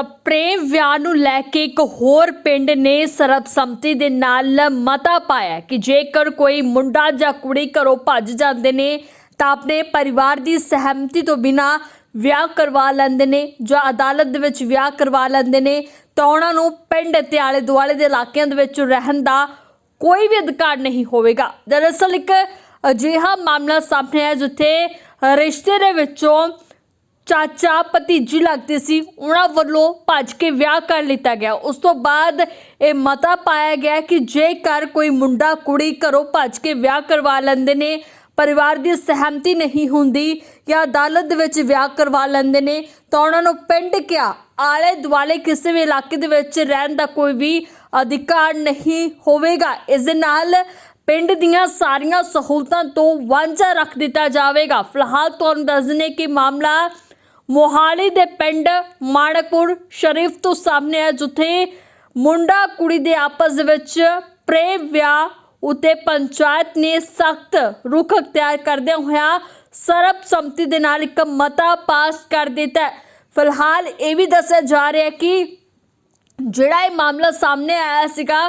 ਤਾਂ ਪ੍ਰੇਮ ਵਿਆਹ ਨੂੰ ਲੈ ਕੇ ਇੱਕ ਹੋਰ ਪਿੰਡ ਨੇ ਸਰਬਸੰਮਤੀ ਦੇ ਨਾਲ ਮਤਾ ਪਾਇਆ ਕਿ ਜੇਕਰ ਕੋਈ ਮੁੰਡਾ ਜਾਂ ਕੁੜੀ ਘਰੋਂ ਭੱਜ ਜਾਂਦੇ ਨੇ, ਤਾਂ ਆਪਣੇ ਪਰਿਵਾਰ ਦੀ ਸਹਿਮਤੀ ਤੋਂ ਬਿਨਾ ਵਿਆਹ ਕਰਵਾ ਲੈਂਦੇ ਨੇ ਜਾਂ ਅਦਾਲਤ ਦੇ ਵਿੱਚ ਵਿਆਹ ਕਰਵਾ ਲੈਂਦੇ ਨੇ, ਤਾਂ ਉਹਨਾਂ ਨੂੰ ਪਿੰਡ ਤੇ ਆਲੇ ਦੁਆਲੇ ਦੇ ਇਲਾਕਿਆਂ ਦੇ ਵਿੱਚ ਰਹਿਣ ਦਾ ਕੋਈ ਵੀ ਅਧਿਕਾਰ ਨਹੀਂ ਹੋਵੇਗਾ। ਦਰਅਸਲ ਇੱਕ ਅਜਿਹਾ ਮਾਮਲਾ ਸਾਹਮਣੇ ਆਇਆ ਜਿੱਥੇ ਰਿਸ਼ਤੇ ਦੇ ਵਿੱਚੋਂ ਚਾਚਾ ਭਤੀਜੀ ਲੱਗਦੇ ਸੀ, ਉਹਨਾਂ ਵੱਲੋਂ ਭੱਜ ਕੇ ਵਿਆਹ ਕਰ ਲਿੱਤਾ ਗਿਆ। ਉਸ ਤੋਂ ਬਾਅਦ ਇਹ ਮਤਾ ਪਾਇਆ ਗਿਆ ਕਿ ਜੇਕਰ ਕੋਈ ਮੁੰਡਾ ਕੁੜੀ ਘਰੋਂ ਭੱਜ ਕੇ ਵਿਆਹ ਕਰਵਾ ਲੈਂਦੇ ਨੇ, ਪਰਿਵਾਰ ਦੀ ਸਹਿਮਤੀ ਨਹੀਂ ਹੁੰਦੀ ਜਾਂ ਅਦਾਲਤ ਦੇ ਵਿੱਚ ਵਿਆਹ ਕਰਵਾ ਲੈਂਦੇ ਨੇ, ਤਾਂ ਉਹਨਾਂ ਨੂੰ ਪਿੰਡ ਕਿਆ ਆਲੇ ਦੁਆਲੇ ਕਿਸੇ ਵੀ ਇਲਾਕੇ ਦੇ ਵਿੱਚ ਰਹਿਣ ਦਾ ਕੋਈ ਵੀ ਅਧਿਕਾਰ ਨਹੀਂ ਹੋਵੇਗਾ। ਇਸ ਦੇ ਨਾਲ ਪਿੰਡ ਦੀਆਂ ਸਾਰੀਆਂ ਸਹੂਲਤਾਂ ਤੋਂ ਵਾਂਝਾ ਰੱਖ ਦਿੱਤਾ ਜਾਵੇਗਾ। ਫਿਲਹਾਲ ਤੁਹਾਨੂੰ ਦੱਸ ਦਿੰਦੇ ਕਿ ਮਾਮਲਾ ਮੋਹਾਲੀ ਦੇ ਪਿੰਡ ਮਾਣਕਪੁਰ ਸ਼ਰੀਫ ਤੋਂ ਸਾਹਮਣੇ ਆ ਜਿੱਥੇ ਮੁੰਡਾ ਕੁੜੀ ਦੇ ਆਪਸ ਦੇ ਵਿੱਚ ਪ੍ਰੇਮ ਵਿਆਹ ਉਤੇ ਪੰਚਾਇਤ ਨੇ ਸਖਤ ਰੁਖ ਅਖਤਿਆਰ ਕਰਦਿਆਂ ਹੋਇਆ ਸਰਬਸੰਮਤੀ ਦੇ ਨਾਲ ਇੱਕ ਮਤਾ ਪਾਸ ਕਰ ਦਿੱਤਾ ਫਿਲਹਾਲ ਇਹ ਵੀ ਦੱਸਿਆ ਜਾ ਰਿਹਾ ਕਿ ਜਿਹੜਾ ਇਹ ਮਾਮਲਾ ਸਾਹਮਣੇ ਆਇਆ ਸੀਗਾ,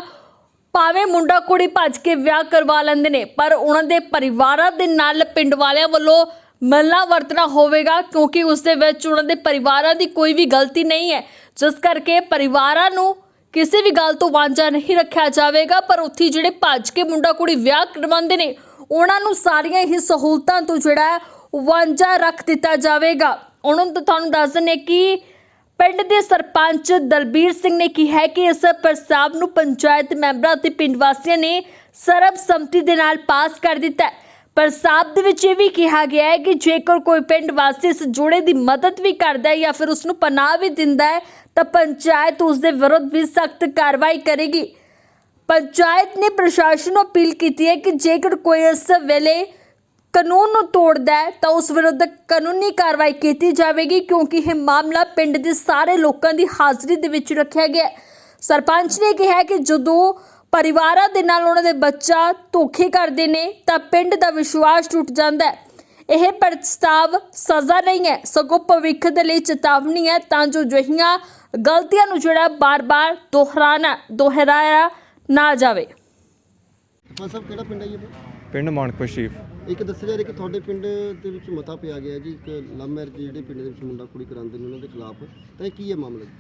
ਭਾਵੇਂ ਮੁੰਡਾ ਕੁੜੀ ਭੱਜ ਕੇ ਵਿਆਹ ਕਰਵਾ ਲੈਂਦੇ ਨੇ, ਪਰ ਉਹਨਾਂ ਦੇ ਪਰਿਵਾਰਾਂ ਦੇ ਨਾਲ ਪਿੰਡ ਵਾਲਿਆਂ ਵੱਲੋਂ ਮਿਲਣਾ ਵਰਤਣਾ ਹੋਵੇਗਾ ਕਿਉਂਕਿ ਉਸ ਦੇ ਵਿੱਚ ਉਹਨਾਂ ਦੇ ਪਰਿਵਾਰਾਂ ਦੀ ਕੋਈ ਵੀ ਗਲਤੀ ਨਹੀਂ ਹੈ। ਜਿਸ ਕਰਕੇ ਪਰਿਵਾਰਾਂ ਨੂੰ ਕਿਸੇ ਵੀ ਗੱਲ ਤੋਂ ਵਾਂਝਾ ਨਹੀਂ ਰੱਖਿਆ ਜਾਵੇਗਾ, ਪਰ ਉੱਥੇ ਜਿਹੜੇ ਭੱਜ ਕੇ ਮੁੰਡਾ ਕੁੜੀ ਵਿਆਹ ਕਰਵਾਉਂਦੇ ਨੇ, ਉਹਨਾਂ ਨੂੰ ਸਾਰੀਆਂ ਹੀ ਸਹੂਲਤਾਂ ਤੋਂ ਜਿਹੜਾ ਵਾਂਝਾ ਰੱਖ ਦਿੱਤਾ ਜਾਵੇਗਾ। ਉਹਨਾਂ ਨੂੰ ਤੁਹਾਨੂੰ ਦੱਸ ਦਿੰਦੇ ਕਿ ਪਿੰਡ ਦੇ ਸਰਪੰਚ ਦਲਬੀਰ ਸਿੰਘ ਨੇ ਕਿਹਾ ਹੈ ਕਿ ਇਸ ਪ੍ਰਸਤਾਵ ਨੂੰ ਪੰਚਾਇਤ ਮੈਂਬਰਾਂ ਅਤੇ ਪਿੰਡ ਵਾਸੀਆਂ ਨੇ ਸਰਬਸੰਮਤੀ ਦੇ ਨਾਲ ਪਾਸ ਕਰ ਦਿੱਤਾ ਹੈ। ਪ੍ਰਸਤਾਵ ਦੇ ਵਿੱਚ ਇਹ ਵੀ ਕਿਹਾ ਗਿਆ ਹੈ ਕਿ ਜੇਕਰ ਕੋਈ ਪਿੰਡ ਵਾਸੀ ਇਸ ਜੋੜੇ ਦੀ ਮਦਦ ਵੀ ਕਰਦਾ ਹੈ ਜਾਂ ਫਿਰ ਉਸ ਨੂੰ ਪਨਾਹ ਵੀ ਦਿੰਦਾ ਹੈ, ਤਾਂ ਪੰਚਾਇਤ ਉਸ ਦੇ ਵਿਰੁੱਧ ਵੀ ਸਖਤ ਕਾਰਵਾਈ ਕਰੇਗੀ ਪੰਚਾਇਤ ਨੇ ਪ੍ਰਸ਼ਾਸਨ ਨੂੰ ਅਪੀਲ ਕੀਤੀ ਹੈ ਕਿ ਜੇਕਰ ਕੋਈ ਇਸ ਵੇਲੇ ਕਾਨੂੰਨ ਨੂੰ ਤੋੜਦਾ ਹੈ, ਤਾਂ ਉਸ ਵਿਰੁੱਧ ਕਾਨੂੰਨੀ ਕਾਰਵਾਈ ਕੀਤੀ ਜਾਵੇਗੀ, ਕਿਉਂਕਿ ਇਹ ਮਾਮਲਾ ਪਿੰਡ ਦੇ ਸਾਰੇ ਲੋਕਾਂ ਦੀ ਹਾਜ਼ਰੀ ਦੇ ਵਿੱਚ ਰੱਖਿਆ ਗਿਆ ਹੈ। ਸਰਪੰਚ ਨੇ ਕਿਹਾ ਕਿ ਜਦੋਂ ਪਰਿਵਾਰਾਂ ਦੇ ਨਾਲ ਉਹਨਾਂ ਦੇ ਬੱਚਾ ਧੋਖੇ ਕਰਦੇ ਨੇ ਤਾਂ ਪਿੰਡ ਦਾ ਵਿਸ਼ਵਾਸ ਟੁੱਟ ਜਾਂਦਾ ਹੈ। ਇਹ ਪ੍ਰਸਤਾਵ ਸਜ਼ਾ ਨਹੀਂ ਹੈ ਸਗੋਂ ਭਵਿੱਖ ਦੇ ਲਈ ਚੇਤਾਵਨੀ ਹੈ ਤਾਂ ਜੋ ਅਜਿਹੀਆਂ ਗਲਤੀਆਂ ਨੂੰ ਜਿਹੜਾ ਬਾਰ-ਬਾਰ ਦੁਹਰਾਣਾ ਦੁਹਰਾਇਆ ਨਾ ਜਾਵੇ। ਹਾਂ ਸਭ ਕਿਹੜਾ ਪਿੰਡ ਹੈ ਜੀ ਇਹ? ਪਿੰਡ ਮਾਨਕਪੁਰ ਸ਼ਰੀਫ। ਇੱਕ ਦੱਸਿਆ ਜਾ ਰਿਹਾ ਕਿ ਤੁਹਾਡੇ ਪਿੰਡ ਦੇ ਵਿੱਚ ਮਤਾ ਪਿਆ ਗਿਆ ਜੀ ਇੱਕ ਲਵ ਮੈਰਿਜ ਜਿਹੜੇ ਪਿੰਡ ਦੇ ਵਿੱਚ ਮੁੰਡਾ ਕੁੜੀ ਕਰਾਉਂਦੇ ਨੇ ਉਹਨਾਂ ਦੇ ਖਿਲਾਫ। ਤਾਂ ਇਹ ਕੀ ਹੈ ਮਾਮਲਾ ਜੀ?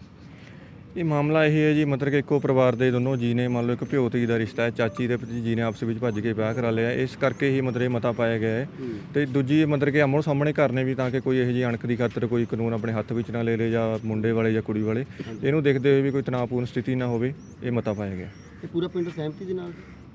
ਇਹ ਮਾਮਲਾ ਇਹ ਹੈ ਜੀ ਮਤਲਬ ਕਿ ਇੱਕੋ ਪਰਿਵਾਰ ਦੇ ਦੋਨੋਂ ਜੀ ਨੇ ਮੰਨ ਲਓ ਇੱਕ ਭਿਓਤੀ ਦਾ ਰਿਸ਼ਤਾ ਹੈ ਚਾਚੀ ਤੇ ਭਤੀਜੀ ਨੇ ਆਪਸ ਵਿੱਚ ਭੱਜ ਕੇ ਵਿਆਹ ਕਰਾ ਲਿਆ ਇਸ ਕਰਕੇ ਹੀ ਮਤਲਬ ਇਹ ਮਤਾ ਪਾਇਆ ਗਿਆ ਹੈ। ਤੇ ਦੂਜੀ ਮਤਲਬ ਕਿ ਆਮੋ ਸਾਹਮਣੇ ਕਰਨੇ ਵੀ ਤਾਂ ਕਿ ਕੋਈ ਇਹੋ ਜਿਹੀ ਅਣਖ ਦੀ ਖਾਤਰ ਕੋਈ ਕਾਨੂੰਨ ਆਪਣੇ ਹੱਥ ਵਿੱਚ ਨਾ ਲੈ ਲੇ ਜਾਂ ਮੁੰਡੇ ਵਾਲੇ ਜਾਂ ਕੁੜੀ ਵਾਲੇ। ਇਹਨੂੰ ਦੇਖਦੇ ਹੋਏ ਵੀ ਕੋਈ ਤਣਾਅਪੂਰਨ ਸਥਿਤੀ ਨਾ ਹੋਵੇ ਇਹ ਮਤਾ ਪਾਇਆ ਗਿਆ। ਇਹ ਪੂਰਾ ਪਿੰਡ ਸਹਿਮਤੀ ਦੇ ਨਾਲ?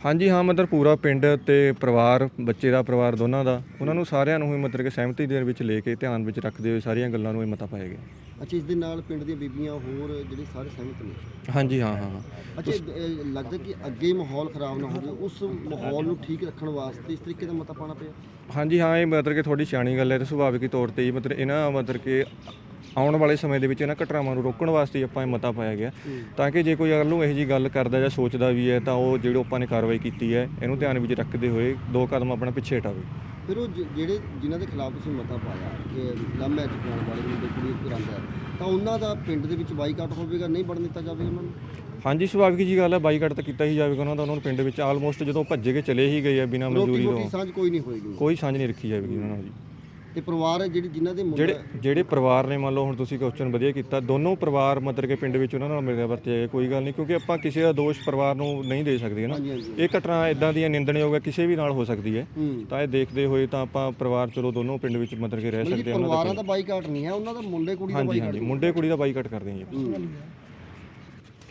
ਹਾਂਜੀ ਹਾਂ ਮਤਲਬ ਪੂਰਾ ਪਿੰਡ ਤੇ ਪਰਿਵਾਰ ਬੱਚੇ ਦਾ ਪਰਿਵਾਰ ਦੋਨਾਂ ਦਾ ਉਹਨਾਂ ਨੂੰ ਸਾਰਿਆਂ ਨੂੰ ਹੀ ਮਤਲਬ ਕਿ ਸਹਿਮਤੀ ਦੇ ਵਿੱਚ ਲੈ ਕੇ ਧਿਆਨ ਵਿੱਚ ਰੱਖਦੇ ਹੋਏ ਸਾਰੀਆਂ ਗੱਲਾਂ ਨੂੰ ਇਹ ਮਤਾ ਪਾਇਆ ਗਿਆ। ਅੱਛਾ ਇਸ ਦੇ ਨਾਲ ਪਿੰਡ ਦੀਆਂ ਬੀਬੀਆਂ ਹੋਰ ਜਿਹੜੇ ਸਾਰੇ ਸਹਿਮਤ ਨੇ? ਹਾਂਜੀ ਹਾਂ ਹਾਂ ਹਾਂ। ਅੱਛਾ ਇਹ, ਲੱਗਦਾ ਕਿ ਅੱਗੇ ਮਾਹੌਲ ਖਰਾਬ ਨਾ ਹੋਵੇ ਉਸ ਮਾਹੌਲ ਨੂੰ ਠੀਕ ਰੱਖਣ ਵਾਸਤੇ ਇਸ ਤਰੀਕੇ ਦਾ ਮਤਾ ਪਾਣਾ ਪਿਆ? ਹਾਂਜੀ ਹਾਂ ਇਹ ਮਤਲਬ ਕਿ ਥੋੜੀ ਸਿਆਣੀ ਗੱਲ ਹੈ ਤੇ ਸੁਭਾਵਿਕ ਤੌਰ ਤੇ ਹੀ ਮਤਲਬ ਇਹਨਾਂ ਮਤਲਬ ਕਿ ਆਉਣ ਵਾਲੇ ਸਮੇਂ ਦੇ ਵਿੱਚ ਇਹਨਾਂ ਘਟਨਾਵਾਂ ਨੂੰ ਰੋਕਣ ਵਾਸਤੇ ਆਪਾਂ ਇਹ ਮਤਾ ਪਾਇਆ ਗਿਆ। ਤਾਂ ਕਿ ਜੇ ਕੋਈ ਅਗਰ ਨੂੰ ਇਹੋ ਜੀ ਗੱਲ ਕਰਦਾ ਜਾਂ ਸੋਚਦਾ ਵੀ ਹੈ ਤਾਂ ਉਹ ਜਿਹੜੇ ਆਪਾਂ ਨੇ ਕਾਰਵਾਈ ਕੀਤੀ ਹੈ ਇਹਨੂੰ ਧਿਆਨ ਵਿੱਚ ਰੱਖਦੇ ਹੋਏ ਦੋ ਕਦਮ ਆਪਣਾ ਪਿੱਛੇ ਹਟਾਵੇ। ਫਿਰ ਉਹ ਜਿਹੜੇ ਜਿਨ੍ਹਾਂ ਦੇ ਖਿਲਾਫ ਤੁਸੀਂ ਮਤਾ ਪਾਇਆ ਕਿ ਲਵ ਮੈਰਿਜ ਕਰਾਉਣ ਵਾਲੇ ਮੁੰਡੇ ਕੁੜੀ ਕਰਾਉਂਦਾ ਹੈ, ਤਾਂ ਉਹਨਾਂ ਦਾ ਪਿੰਡ ਦੇ ਵਿੱਚ ਬਾਈਕਾਟ ਹੋਵੇਗਾ ਨਹੀਂ ਬਣ ਦਿੱਤਾ ਜਾਵੇਗਾ ਉਹਨਾਂ ਨੂੰ? ਹਾਂਜੀ ਸੁਭਾਵਿਕ ਜੀ ਗੱਲ ਹੈ ਬਾਈਕਾਟ ਤਾਂ ਕੀਤਾ ਹੀ ਜਾਵੇਗਾ ਉਹਨਾਂ ਦਾ ਉਹਨਾਂ ਨੂੰ ਪਿੰਡ ਵਿੱਚ ਆਲਮੋਸਟ ਜਦੋਂ ਭੱਜੇ ਕੇ ਚਲੇ ਹੀ ਗਏ ਆ ਬਿਨਾਂ ਰੋਟੀ ਤੋਂ। ਸਾਂਝ ਕੋਈ ਨਹੀਂ ਹੋਏਗੀ। ਕੋਈ ਸਾਂਝ ਨਹੀਂ ਰੱਖੀ ਜਾਵੇਗੀ ਉਹਨਾਂ ਨਾਲ ਜੀ। ਤੇ ਪਰਿਵਾਰ ਹੈ ਜਿਹੜੀ ਜਿਨ੍ਹਾਂ ਦੇ ਮੁੰਡਾ ਜਿਹੜੇ ਜਿਹੜੇ ਪਰਿਵਾਰ ਨੇ ਮੰਨ ਲਓ ਹੁਣ ਤੁਸੀਂ ਕੁਐਸਚਨ ਵਧੀਆ ਕੀਤਾ ਦੋਨੋਂ ਪਰਿਵਾਰ ਮਤਲਬ ਕਿ ਪਿੰਡ ਵਿੱਚ ਉਹਨਾਂ ਨਾਲ ਮਿਲਿਆ ਵਰਤਿਆ ਜਾਏ ਕੋਈ ਗੱਲ ਨਹੀਂ ਕਿਉਂਕਿ ਆਪਾਂ ਕਿਸੇ ਦਾ ਦੋਸ਼ ਪਰਿਵਾਰ ਨੂੰ ਨਹੀਂ ਦੇ ਸਕਦੇ ਨਾ? ਹਾਂਜੀ ਹਾਂਜੀ। ਇਹ ਘਟਨਾ ਇਦਾਂ ਦੀਆਂ ਨਿੰਦਣਯੋਗ ਹੈ ਕਿਸੇ ਵੀ ਨਾਲ ਹੋ ਸਕਦੀ ਹੈ। ਹੂੰ। ਤਾਂ ਇਹ ਦੇਖਦੇ ਹੋਏ ਤਾਂ ਆਪਾਂ ਪਰਿਵਾਰ ਚਲੋ ਦੋਨੋਂ ਪਿੰਡ ਵਿੱਚ ਮਤਲਬ ਕਿ ਰਹਿ ਮਤਲਬ ਕਿ ਸਕਦੇ ਹਾਂ ਉਹਨਾਂ ਪਰਿਵਾਰਾਂ ਦਾ ਬਾਈਕਾਟ ਨਹੀਂ ਹੈ ਉਹਨਾਂ ਦਾ ਮੁੰਡੇ ਕੁੜੀ ਦਾ ਹਾਂਜੀ ਬਾਈਕਾਟ ਹਾਂਜੀ ਮੁੰਡੇ ਕੁੜੀ ਦਾ ਬਾਈਕਾਟ ਕਰਦੇ ਹਾਂ ਜੀ।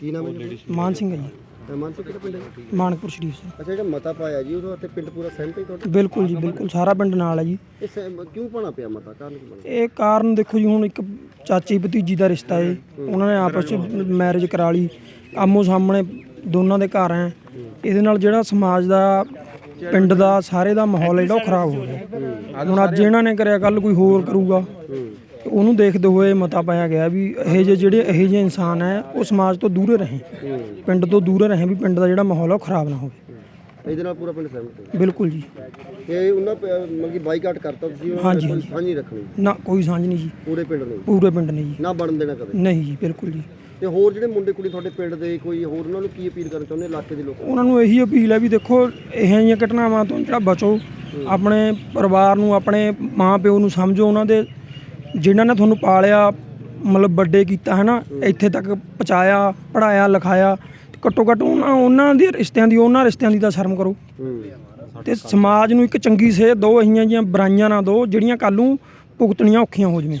ਕੀ ਨਾਮ ਹੈ ਜੀ ਮਾਨ ਸਿੰਘ ਹੈ ਜੀ। ਮਨ ਤੋਂ ਕਿਹੜਾ ਪਿੰਡ ਹੈ ਮਾਨਕਪੁਰ ਸ਼ਰੀਫ ਸਿੰਘ ਅੱਛਾ ਜਿਹੜਾ ਮਤਾ ਪਾਇਆ ਜੀ ਉਹਦੇ ਉੱਤੇ ਪਿੰਡ ਪੂਰਾ ਸਹਿਮਤ ਹੈ ਤੁਹਾਡਾ? ਬਿਲਕੁਲ ਜੀ ਬਿਲਕੁਲ। ਸਾਰਾ ਪਿੰਡ ਨਾਲ ਹੈ ਜੀ। ਇਹ ਸਹਿਮ- ਕਿਉਂ ਪਾਣਾ ਪਿਆ ਮਤਾ? ਕਾਰਨ ਕੀ ਇਹ ਕਾਰਨ ਦੇਖੋ ਜੀ ਹੁਣ ਇੱਕ ਚਾਚੀ ਭਤੀਜੀ ਦਾ ਰਿਸ਼ਤਾ ਹੈ ਉਹਨਾਂ ਨੇ ਆਪਸ ਵਿੱਚ ਮੈਰਿਜ ਕਰਾ ਲਈ। ਆਮੋ ਸਾਹਮਣੇ ਦੋਨਾਂ ਦੇ ਘਰ ਹੈ। ਇਹਦੇ ਨਾਲ ਜਿਹੜਾ ਸਮਾਜ ਦਾ ਪਿੰਡ ਦਾ ਸਾਰੇ ਦਾ ਮਾਹੌਲ ਹੈ ਜਿਹੜਾ ਉਹ ਖਰਾਬ ਹੋ ਗਿਆ। ਹੁਣ ਅੱਜ ਇਹਨਾਂ ਨੇ ਕਰਿਆ ਕੱਲ ਕੋਈ ਹੋਰ ਕਰੂਗਾ। ਤੇ ਉਹਨੂੰ ਦੇਖਦੇ ਹੋਏ ਮਤਾ ਪਾਇਆ ਗਿਆ ਵੀ ਇਹ ਜਿਹੇ ਜਿਹੜੇ ਇਹ ਜਿਹੇ ਇਨਸਾਨ ਹੈ ਉਹ ਸਮਾਜ ਤੋਂ ਦੂਰੇ ਰਹੇ। ਪਿੰਡ ਤੋਂ ਦੂਰੇ ਰਹੇ ਵੀ ਪਿੰਡ ਦਾ ਜਿਹੜਾ ਮਾਹੌਲ ਉਹ ਖਰਾਬ ਨਾ ਹੋਵੇ। ਇਹਦੇ ਨਾਲ ਪੂਰਾ ਪਿੰਡ ਸਹਿਮਤ ਹੈ। ਬਿਲਕੁਲ ਜੀ। ਇਹ ਉਹਨਾਂ ਮਤਲਬ ਕਿ ਬਾਈਕਾਟ ਕਰਤਾ ਤੁਸੀਂ ਉਹਨਾਂ ਹਾਂਜੀ, ਕੋਈ ਹਾਂਜੀ। ਸਾਂਝ ਨਹੀਂ ਰੱਖਣੀ। ਨਾ ਕੋਈ ਸਾਂਝ ਨਹੀਂ ਜੀ। ਪੂਰੇ ਪਿੰਡ ਨੂੰ। ਪੂਰੇ ਪਿੰਡ ਨੇ ਜੀ। ਨਾ ਬਣਨ ਦੇਣਾ ਕਦੇ। ਨਹੀਂ ਜੀ ਬਿਲਕੁਲ ਜੀ। ਤੇ ਹੋਰ ਜਿਹੜੇ ਮੁੰਡੇ ਕੁੜੀ ਤੁਹਾਡੇ ਪਿੰਡ ਦੇ ਕੋਈ ਹੋਰ ਉਹਨਾਂ ਨੂੰ ਕੀ ਅਪੀਲ ਕਰਨਾ ਚਾਹੁੰਦੇ ਇਲਾਕੇ ਦੇ ਲੋਕ ਉਹਨਾਂ ਨੂੰ ਇਹੀ ਅਪੀਲ ਹੈ ਵੀ ਦੇਖੋ ਇਹੋ ਜਿਹੀਆਂ ਘਟਨਾਵਾਂ ਤੋਂ ਜਿਹੜਾ ਬਚੋ। ਆਪਣੇ ਪਰਿਵਾਰ ਨੂੰ ਆਪਣੇ ਮਾਂ ਪਿਓ ਨੂੰ ਸਮਝੋ ਉਹਨਾਂ ਦੇ ਜਿਨ੍ਹਾਂ ਨੇ ਤੁਹਾਨੂੰ ਪਾਲਿਆ ਮਤਲਬ ਵੱਡੇ ਕੀਤਾ ਹੈ ਨਾ ਇੱਥੇ ਤੱਕ ਪਹੁੰਚਾਇਆ ਪੜਾਇਆ ਲਿਖਾਇਆ ਘੱਟੋ ਘੱਟ ਉਹਨਾਂ ਉਹਨਾਂ ਦੇ ਰਿਸ਼ਤਿਆਂ ਦੀ ਉਹਨਾਂ ਰਿਸ਼ਤਿਆਂ ਦੀ ਤਾਂ ਸ਼ਰਮ ਕਰੋ। ਤੇ ਸਮਾਜ ਨੂੰ ਇੱਕ ਚੰਗੀ ਸੇਧ ਦਿਓ ਇਹੀਆਂ ਜੀਆਂ ਬੁਰਾਈਆਂ ਨਾ ਦਿਓ ਜਿਹੜੀਆਂ ਕੱਲ ਨੂੰ ਭੁਗਤਣੀਆਂ ਔਖੀਆਂ ਹੋ ਜਵੇਂ।